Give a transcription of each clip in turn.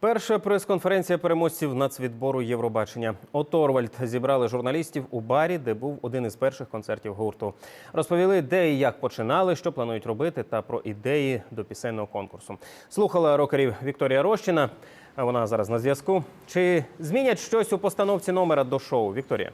Перша прес-конференція переможців нацвідбору Євробачення. Оторвальд зібрали журналістів у барі, де був один із перших концертів гурту. Розповіли, де і як починали, що планують робити, та про ідеї до пісенного конкурсу. Слухала рокерів Вікторія Рощина. Вона зараз на зв'язку. Чи змінять щось у постановці номера до шоу? Вікторія.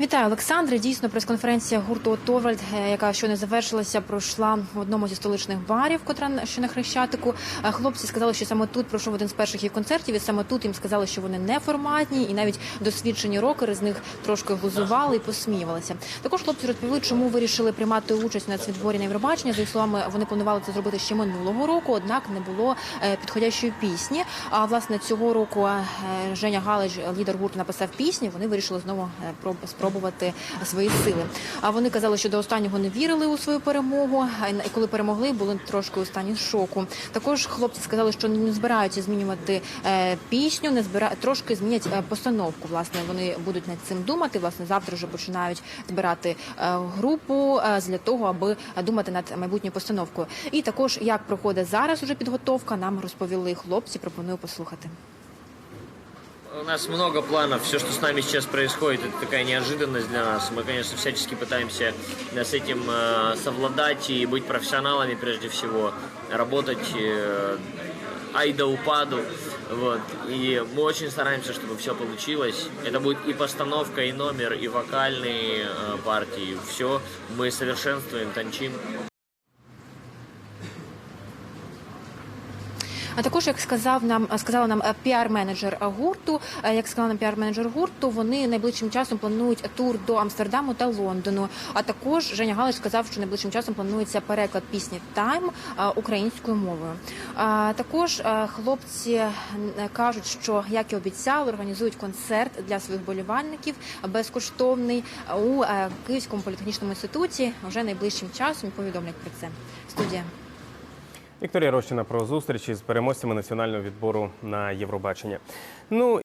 Вітаю, Олександре. Дійсно, прес-конференція гурту Торвальд, е, яка щойно завершилася, пройшла в одному зі столичних барів, котра що на Хрещатику. Е, Хлопці сказали, що саме тут пройшов один з перших їх концертів, і саме тут їм сказали, що вони не форматні, і навіть досвідчені рокери з них трошки глузували і посміювалися. Також хлопці розповіли, чому вирішили приймати участь на цвітборі на Євробачення. За їх словами, вони планували це зробити ще минулого року, однак не було е, підходящої пісні. А власне цього року Женя Галич, лідер гурту, написав пісню. Вони вирішили знову проб- спробувати свої сили. А вони казали, що до останнього не вірили у свою перемогу. І коли перемогли, були трошки у стані шоку. Також хлопці сказали, що не збираються змінювати е, пісню, не збира... трошки змінять е, постановку. Власне, вони будуть над цим думати. Власне, завтра вже починають збирати е, групу для того, аби думати над майбутньою постановкою. І також як проходить зараз уже підготовка, нам розповіли хлопці. Пропоную послухати. У нас много планов. Все, что с нами сейчас происходит, это такая неожиданность для нас. Мы, конечно, всячески пытаемся э, с этим э, совладать и быть профессионалами прежде всего, работать э, ай да упаду. Вот. И мы очень стараемся, чтобы все получилось. Это будет и постановка, и номер, и вокальные партии. Все мы совершенствуем, тончим. А також, як сказав нам, сказала нам е, піар-менеджер гурту, е, як сказала нам піар-менеджер гурту, вони найближчим часом планують тур до Амстердаму та Лондону. А також Женя Галич сказав, що найближчим часом планується переклад пісні Тайм е, українською мовою. А також хлопці кажуть, що як і обіцяли, організують концерт для своїх болівальників безкоштовний у Київському політехнічному інституті. Вже найближчим часом повідомлять про це. Студія. Вікторія Рощина про зустрічі з переможцями національного відбору на Євробачення. Ну